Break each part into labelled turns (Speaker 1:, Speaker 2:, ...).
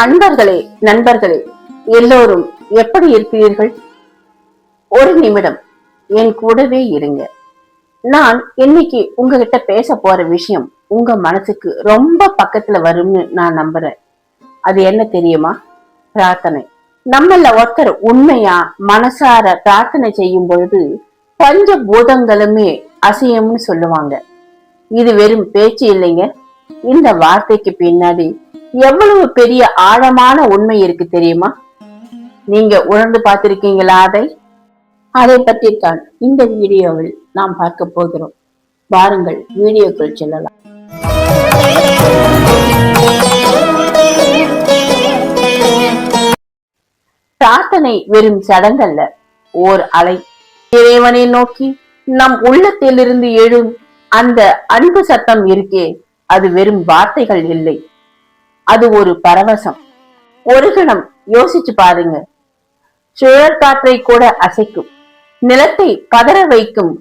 Speaker 1: அன்பர்களே நண்பர்களே எல்லோரும் எப்படி இருக்கிறீர்கள்? ஒரு நிமிடம் என் கூடவே இருங்க. நான் இன்னைக்கு உங்ககிட்ட பேச போற விஷயம் உங்க மனசுக்கு ரொம்ப பக்கத்துல வரும்னு நான் நம்புறேன். அது என்ன தெரியுமா? பிரார்த்தனை. நம்மள ஒருத்தர் உண்மையா மனசார பிரார்த்தனை செய்யும் பொழுது பஞ்ச பூதங்களுமே அசையம்னு சொல்லுவாங்க. இது வெறும் பேச்சு இல்லைங்க. இந்த வார்த்தைக்கு பின்னாடி எவ்வளவு பெரிய ஆழமான உண்மை இருக்கு தெரியுமா? நீங்க உணர்ந்து பார்த்திருக்கீங்களா அதை? அதை பற்றி தான் இந்த வீடியோவில் நாம் பார்க்க போகிறோம். வாருங்கள் வீடியோக்குள் செல்லலாம். பிரார்த்தனை வெறும் சடங்கல்ல ஓர் அலை. இறைவனை நோக்கி நம் உள்ளத்திலிருந்து எழும் அந்த அன்பு சத்தம் இருக்கே அது வெறும் வார்த்தைகள் இல்லை. அது ஒரு பரவசம். ஒரு கணம் யோசிச்சு பாருங்க. சுழல் காற்றை கூட அசைக்கும். நிலத்தை பதற வைக்கும்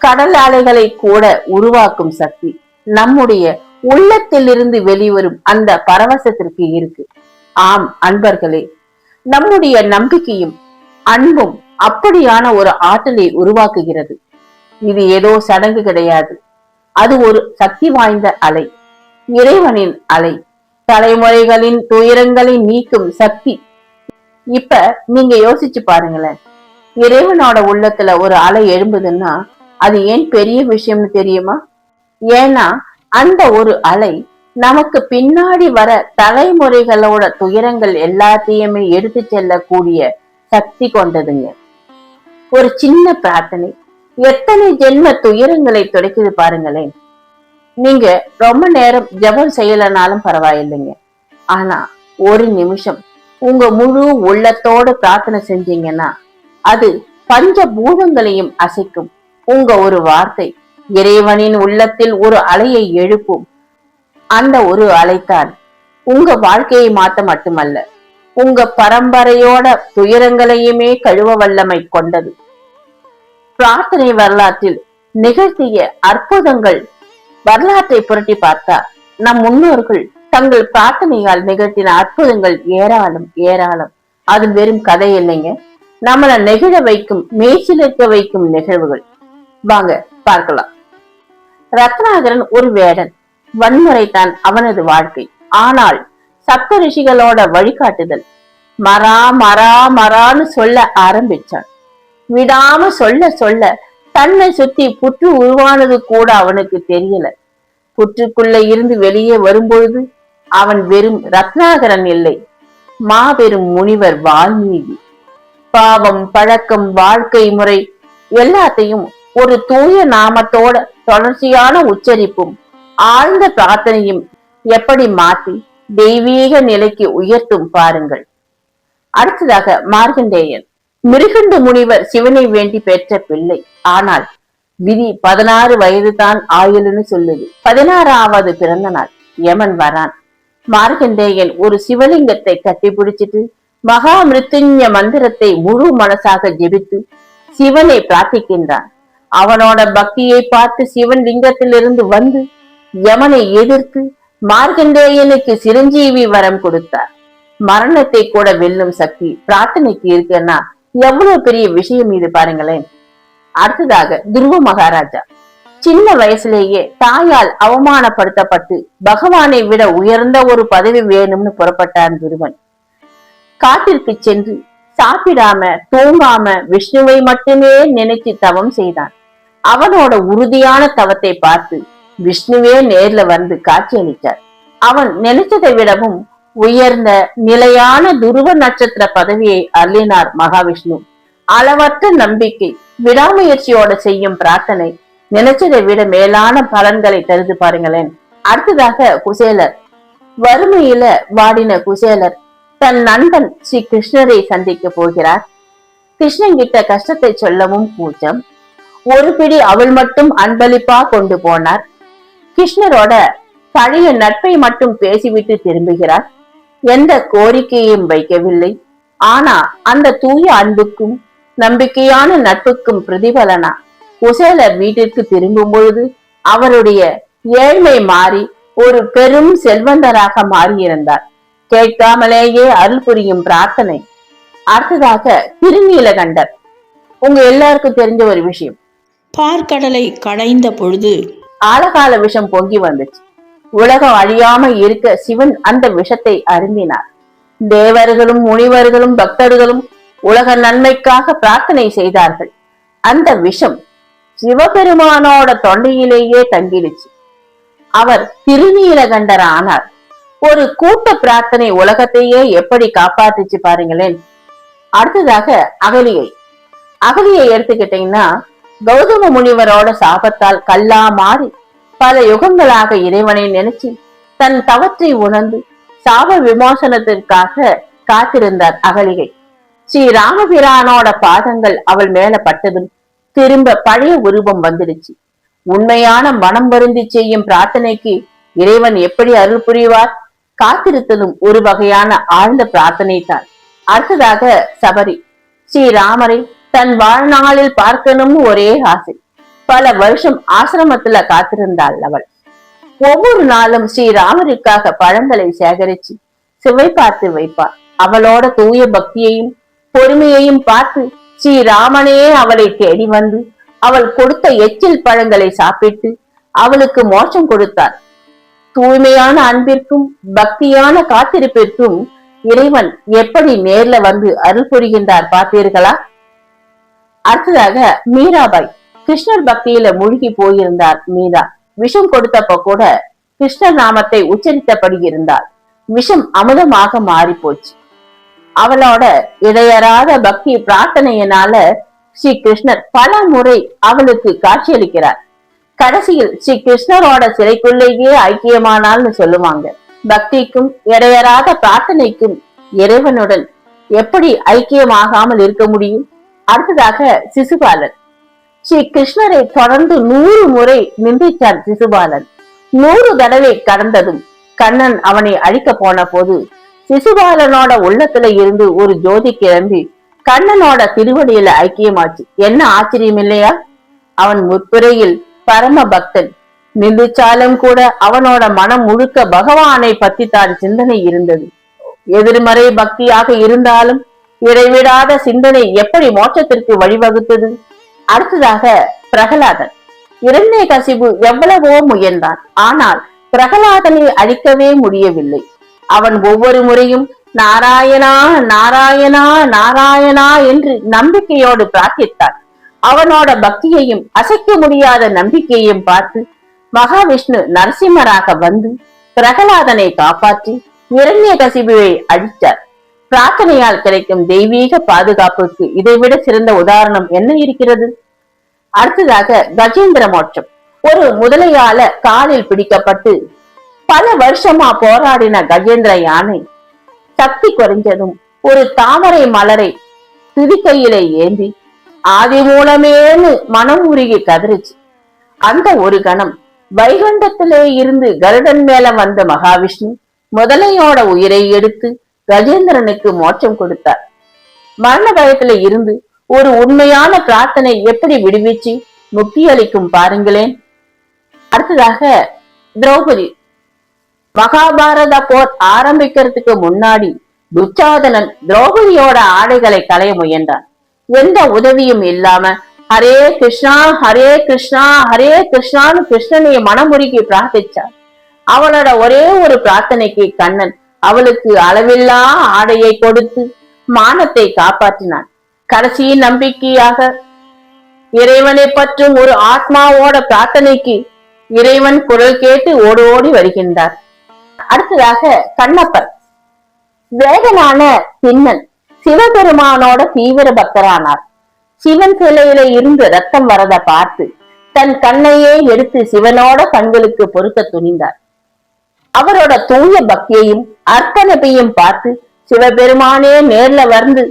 Speaker 1: கடல் அலைகளை கூட உருவாக்கும் சக்தி நம்முடைய உள்ளத்திலிருந்து வெளிவரும் அந்த பரவசத்திற்கு இருக்கு. ஆம் அன்பர்களே நம்முடைய நம்பிக்கையும் அன்பும் அப்படியான ஒரு ஆற்றலை உருவாக்குகிறது. இது ஏதோ சடங்கு கிடையாது. அது ஒரு சக்தி வாய்ந்த அலை இறைவனின் அலை. தலைமுறைகளின் துயரங்களை நீக்கும் சக்தி. இப்ப நீங்க யோசிச்சு பாருங்களேன். இறைவனோட உள்ளத்துல ஒரு அலை எழும்புதுன்னா அது ஏன் பெரிய விஷயம்னு தெரியுமா? ஏன்னா அந்த ஒரு அலை நமக்கு பின்னாடி வர தலைமுறைகளோட துயரங்கள் எல்லாத்தையுமே எடுத்து செல்லக்கூடிய சக்தி கொண்டதுங்க. ஒரு சின்ன பிரார்த்தனை. எத்தனை ஜென்ம துயரங்களை துடைக்குது பாருங்களேன். நீங்க ரொம்ப நேரம் ஜபம் செய்யலனாலும் பரவாயில்லைங்க. ஆனா ஒரு நிமிஷம் உங்க முழு உள்ளத்தோட பிரார்த்தனை செஞ்சீங்கன்னா அது பஞ்ச பூதங்களையும் அசைக்கும். உங்க ஒரு வார்த்தை இறைவனின் உள்ளத்தில் ஒரு அலையை எழுப்பும். அந்த ஒரு அலைத்தான் உங்க வாழ்க்கையை மாத்த மட்டுமல்ல உங்க பரம்பரையோட துயரங்களையுமே கழுவ வல்லமை கொண்டது. பிரார்த்தனை வரலாற்றில் நிகழ்த்திய அற்புதங்கள் வரலாற்றை புரட்டி பார்த்தா நம் முன்னோர்கள் தங்கள் பிரார்த்தனையால் நிகழ்த்தின அற்புதங்கள் ஏராளம் ஏராளம். அது வெறும் கதை இல்லைங்க. நம்மள நெகிழ வைக்கும் மேய்ச்சிலிருக்க வைக்கும் நிகழ்வுகள். வாங்க பார்க்கலாம். ரத்னாகரன் ஒரு வேடன். வன்முறை தான் அவனது வாழ்க்கை. ஆனால் சப்த ரிஷிகளோட வழிகாட்டுதல். மரா மரா மரான்னு சொல்ல ஆரம்பிச்சான். விடாம சொல்ல சொல்ல தன்னை சுத்தி புற்று உருவானது கூட அவனுக்கு தெரியல. புற்றுக்குள்ள இருந்து வெளியே வரும்பொழுது அவன் வெறும் ரத்னாகரன் இல்லை. மாபெரும் முனிவர் வால்மீகி. பாவம் பழக்கம் வாழ்க்கை முறை எல்லாத்தையும் ஒரு தூய நாமத்தோட தொடர்ச்சியான உச்சரிப்பும் ஆழ்ந்த பிரார்த்தனையும் எப்படி மாத்தி தெய்வீக நிலைக்கு உயர்த்தும் பாருங்கள். அடுத்ததாக மார்கண்டேயன். மிருகண்ட முனிவர் சிவனை வேண்டி பெற்ற பிள்ளை. ஆனால் விதி பதினாறு வயது தான் ஆயுள்னு சொல்லுது. பதினாறாவது பிறந்த நாள் யமன் வரான். மார்கண்டேயன் ஒரு சிவலிங்கத்தை கட்டி பிடிச்சிட்டு மகா மிருத்துஞ்ச மந்திரத்தை முழு மனசாக ஜெபித்து சிவனை பிரார்த்திக்கின்றான். அவனோட பக்தியை பார்த்து சிவன் லிங்கத்திலிருந்து வந்து யமனை எதிர்த்து மார்கண்டேயனுக்கு சிரஞ்சீவி வரம் கொடுத்தார். மரணத்தை கூட வெல்லும் சக்தி பிரார்த்தனைக்கு இருக்குன்னா எவ்வளவு பெரிய விஷயம் இது பாருங்களேன். அடுத்ததாக துருவ மகாராஜா. சின்ன வயசுலேயே தாயால் அவமானப்படுத்தப்பட்டு பகவானை விட உயர்ந்த ஒரு பதவி வேணும்னு புறப்பட்டான் துருவன். காட்டிற்கு சென்று சாப்பிடாம தூங்காம விஷ்ணுவை மட்டுமே நினைச்சு தவம் செய்தான். அவனோட உறுதியான தவத்தை பார்த்து விஷ்ணுவே நேர்ல வந்து காட்சியளித்தார் அவன் நினைச்சதை விடவும் உயர்ந்த நிலையான துருவ நட்சத்திர பதவியை அருளினார் மகாவிஷ்ணு. அளவற்ற நம்பிக்கை விடாமுயற்சியோட செய்யும் பிரார்த்தனை நினைச்சதை விட மேலான பலன்களை தருது பாருங்களேன். அடுத்ததாக குசேலர். வறுமையில வாடின குசேலர் தன் நண்பன் ஸ்ரீ கிருஷ்ணரை சந்திக்க போகிறார். கிருஷ்ணன் கிட்ட கஷ்டத்தை சொல்லவும் கூச்சம். ஒரு பிடி அவள் மட்டும் அன்பளிப்பா கொண்டு போனார். கிருஷ்ணரோட பழைய நட்பை மட்டும் பேசிவிட்டு திரும்புகிறார். எந்த கோரிக்கையும் வைக்கவில்லை. ஆனா அந்த தூய அன்புக்கும் நம்பிக்கையான நட்புக்கும் பிரதிபலனா குசேலர் வீட்டிற்கு திரும்பும் பொழுது அவருடைய ஏழ்மை மாறி ஒரு பெரும் செல்வந்தராக மாறியிருந்தார். கேட்காமலேயே அருள் புரியும் பிரார்த்தனை. அடுத்ததாக திருநீலகண்டர் உங்க எல்லாருக்கும் தெரிஞ்ச ஒரு விஷயம்.
Speaker 2: பார்க்கடலை கடைந்த பொழுது
Speaker 1: ஆழகால விஷம் பொங்கி வந்துச்சு. உலகம் அழியாம இருக்க சிவன் அந்த விஷத்தை அருந்தினார். தேவர்களும் முனிவர்களும் பக்தர்களும் உலக நன்மைக்காக பிரார்த்தனை செய்தார்கள். அந்த விஷம் சிவபெருமானோட தொண்டையிலேயே தங்கிடுச்சு. அவர் திருநீலகண்டர் ஆனார் ஒரு கூட்ட பிரார்த்தனை உலகத்தையே எப்படி காப்பாத்துச்சு பாருங்களேன். அடுத்ததாக அகலியை. அகலியை எடுத்துக்கிட்டீங்கன்னா கௌதம முனிவரோட சாபத்தால் கல்லா மாறி பல யுகங்களாக இறைவனை நினைச்சு தன் தவற்றை உணர்ந்து சாப விமோசனத்திற்காக காத்திருந்தார் அகலிகை. ஸ்ரீ ராமபிரானோட பாதங்கள் அவள் மேல பட்டதும் திரும்ப பழைய உருவம் வந்துடுச்சு. உண்மையான மனம் வருந்தி செய்யும் பிரார்த்தனைக்கு இறைவன் எப்படி அருள் புரிவார்? காத்திருத்ததும் ஒரு வகையான ஆழ்ந்த பிரார்த்தனை தான். அடுத்ததாக சபரி. ஸ்ரீராமரை தன் வாழ்நாளில் பார்க்கணும்னு ஒரே ஆசை. பல வருஷம் ஆசிரமத்துல காத்திருந்தாள் அவள். ஒவ்வொரு நாளும் ஸ்ரீராமருக்காக பழங்களை சேகரிச்சு சுவை பார்த்து வைப்பார் அவளோட தூய பக்தியையும் பொறுமையையும் பார்த்து ஸ்ரீராமனே அவளை தேடி வந்து அவள் கொடுத்த எச்சில் பழங்களை சாப்பிட்டு அவளுக்கு மோட்சம் கொடுத்தார் தூய்மையான அன்பிற்கும் பக்தியான காத்திருப்பிற்கும் இறைவன் எப்படி நேர்ல வந்து அருள் புரிகின்றார் பார்த்தீர்களா? அடுத்ததாக மீராபாய். கிருஷ்ணர் பக்தியில மூழ்கி போயிருந்தார் மீரா. விஷம் கொடுத்தப்ப கூட கிருஷ்ணர் நாமத்தை உச்சரித்தபடி இருந்தார். விஷம் அமுதமாக மாறி போச்சு அவளோட இடையறாத பக்தி பிரார்த்தனையினால ஸ்ரீ கிருஷ்ணர் பல முறை அவளுக்கு காட்சியளிக்கிறார். கடைசியில் ஸ்ரீ கிருஷ்ணரோட சிறைக்குள்ளேயே ஐக்கியமானால்னு சொல்லுவாங்க. பக்திக்கும் இடையறாத பிரார்த்தனைக்கும் இறைவனுடன் எப்படி ஐக்கியமாகாமல் இருக்க முடியும்? அடுத்ததாக சிசுபாலன். ஸ்ரீ கிருஷ்ணரை தொடர்ந்து நூறு முறை நிந்திச்சார் சிசுபாலன். நூறு தடவை கடந்ததும் கண்ணன் அவனை அழிக்க போன போது சிசுபாலனோட உள்ளத்துல இருந்து ஒரு ஜோதி கிளம்பி கண்ணனோட திருவடியில ஐக்கியமாச்சு. என்ன ஆச்சரியம் இல்லையா? அவன் முத்துரையில் பரம பக்தன். நிந்திச்சாலும் கூட அவனோட மனம் முழுக்க பகவானை பத்தி தான் சிந்தனை இருந்தது. எதிர்மறை பக்தியாக இருந்தாலும் இடைவிடாத சிந்தனை எப்படி மோட்சத்திற்கு வழிவகுத்தது? அடுத்ததாக பிரகலாதன். இரண்டே கசிவு எவ்வளவோ முயன்றான். ஆனால் பிரகலாதனை அழிக்கவே முடியவில்லை. அவன் ஒவ்வொரு முறையும் நாராயணா நாராயணா நாராயணா என்று நம்பிக்கையோடு பிரார்த்தித்தான் அவனோட பக்தியையும் அசைக்க முடியாத நம்பிக்கையையும் பார்த்து மகாவிஷ்ணு நரசிம்மராக வந்து பிரகலாதனை காப்பாற்றி இரண்ய கசிபுவை அழித்தார். பிரார்த்தனையால் கிடைக்கும் தெய்வீக பாதுகாப்புக்கு இதைவிட சிறந்த உதாரணம் என்ன இருக்கிறது? அடுத்ததாக கஜேந்திர மோட்சம். ஒரு முதலையால காலில் பிடிக்கப்பட்டு பல வருஷமா போராடின கஜேந்திர யானை சக்தி குறைஞ்சதும் ஒரு தாமரை மலரை துதிக்கையிலே ஏந்தி ஆதி மூலமேனு மனம் உருகி கதறிச்சு. அந்த ஒரு கணம் வைகுண்டத்திலே இருந்து கருடன் மேல வந்த மகாவிஷ்ணு முதலையோட உயிரை எடுத்து கஜேந்திரனுக்கு மோட்சம் கொடுத்தார். மரண பயத்துல இருந்து ஒரு உண்மையான பிரார்த்தனை எப்படி விடுவிச்சு முக்தி அளிக்கும் பாருங்களேன். அடுத்ததாக திரௌபதி மகாபாரத போர் ஆரம்பிக்கிறதுக்கு முன்னாடி துச்சாதனன் திரௌபதியோட ஆடைகளை களைய முயன்றான். எந்த உதவியும் இல்லாம ஹரே கிருஷ்ணா ஹரே கிருஷ்ணா ஹரே கிருஷ்ணான்னு கிருஷ்ணனையை மனமுருகி பிரார்த்திச்சார் அவளோட ஒரே ஒரு பிரார்த்தனைக்கு கண்ணன் அவளுக்கு அளவில்லா ஆடையை கொடுத்து மானத்தை காப்பாற்றினான். கடைசியின் நம்பிக்கையாக இறைவனை பற்றும் ஒரு ஆத்மாவோட பிரார்த்தனைக்கு இறைவன் குரல் கேட்டு ஓடி ஓடி வருகின்றார். அடுத்ததாக கண்ணப்பர் வேகனான திண்ணன் சிவபெருமானோட தீவிர பக்தரானார். சிவன் சிலையில இருந்து ரத்தம் வரத பார்த்து தன் கண்ணையே எடுத்து சிவனோட கண்களுக்கு பொருத்த துணிந்தார். அவரோட தூய பக்தியையும் அர்த்தனப்பையும் பார்த்து சிவபெருமானே நேர்ல வந்து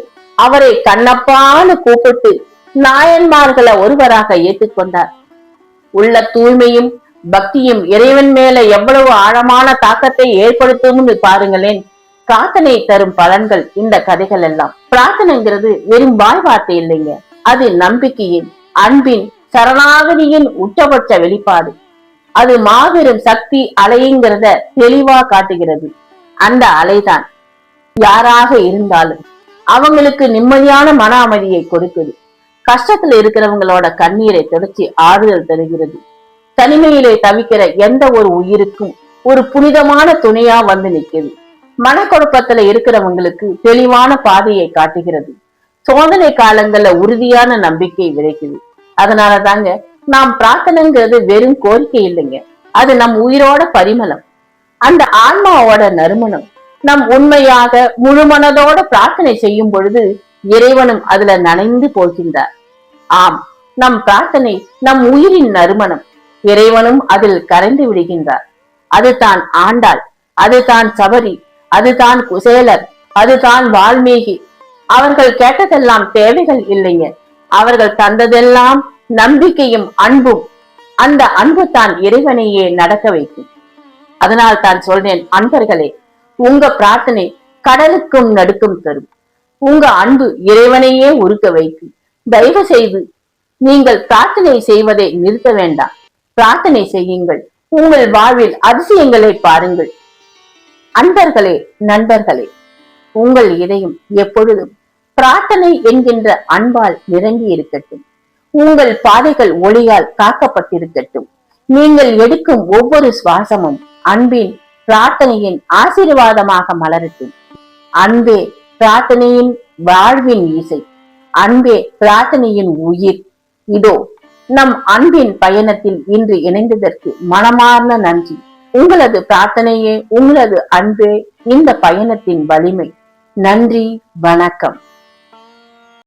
Speaker 1: அவரை கண்ணப்பான்னு கூப்பிட்டு நாயன்மார்களை ஒருவராக ஏற்றுக்கொண்டார். உள்ள தூய்மையும் பக்தியும் இறைவன் மேல எவ்வளவு ஆழமான தாக்கத்தை ஏற்படுத்தும்னு பாருங்களேன். பிரார்த்தனை தரும் பலன்கள் இந்த கதைகள் எல்லாம். பிரார்த்தனைங்கிறது வெறும் வாய் வார்த்தை இல்லைங்க. அது நம்பிக்கையின் அன்பின் சரணாகதியின் உச்சபட்ச வெளிப்பாடு. அது மாபெரும் சக்தி அலையுங்கிறத தெளிவா காட்டுகிறது. அந்த அலைதான். யாராக இருந்தாலும் அவங்களுக்கு நிம்மதியான மன அமைதியை கொடுக்குது. கஷ்டத்துல இருக்கிறவங்களோட கண்ணீரை தொடச்சி ஆறுதல் தருகிறது. தனிமையிலே தவிக்கிற எந்த ஒரு உயிருக்கும் ஒரு புனிதமான துணையா வந்து நிக்குது. மனக்குழப்பத்துல இருக்கிறவங்களுக்கு தெளிவான பாதையை காட்டுகிறது. சோதனை காலங்கள்ல உறுதியான நம்பிக்கை விதைக்குது. அதனால தாங்க நாம் பிரார்த்தனைங்கிறது வெறும் கோரிக்கை இல்லைங்க. அது நம் உயிரோட பரிமளம். அந்த ஆன்மாவோட நறுமணம் நம் உண்மையாக முழுமனதோட பிரார்த்தனை செய்யும் பொழுது இறைவனும் அதுல நனைந்து போகின்றார். ஆம் நம் பிரார்த்தனை நம் உயிரின் நறுமணம். இறைவனும் அதில் கரைந்து விடுகின்றார். அதுதான் ஆண்டாள் அதுதான் சபரி அதுதான் குசேலர் அதுதான் வால்மீகி. அவர்கள் கேட்டதெல்லாம் தேவைகள் இல்லைங்க அவர்கள் தந்ததெல்லாம் நம்பிக்கையும் அன்பும். அந்த அன்பு தான் இறைவனையே நடக்க வைக்கும். அதனால் தான் சொல்றேன் அன்பர்களே உங்க பிரார்த்தனை கடலுக்கும் நடுக்கும் தரும். உங்க அன்பு இறைவனையே உருக்க வைக்கும். தயவு செய்து நீங்கள் பிரார்த்தனை செய்வதை நிறுத்த வேண்டாம். பிரார்த்தனை செய்யுங்கள். உங்கள் வாழ்வில் அதிசயங்களை பாருங்கள். அன்பர்களே நண்பர்களே உங்கள் இதயம் எப்பொழுதும் பிரார்த்தனை என்கின்ற அன்பால் நிரம்பி இருக்கட்டும். உங்கள் பாதைகள் ஒளியால் காக்கப்பட்டிருக்கட்டும். நீங்கள் எடுக்கும் ஒவ்வொரு சுவாசமும் அன்பின் பிரார்த்தனையின் ஆசீர்வாதமாக மலரட்டும். அன்பே பிரார்த்தனையின் வாழ்வின் இசை. அன்பே பிரார்த்தனையின் உயிர். இதோ நம் அன்பின் பயணத்தில் இன்று இணைந்ததற்கு மனமார்ந்த நன்றி. உங்களது பிரார்த்தனையே உங்களது அன்பே இந்த பயணத்தின் வலிமை. நன்றி வணக்கம்.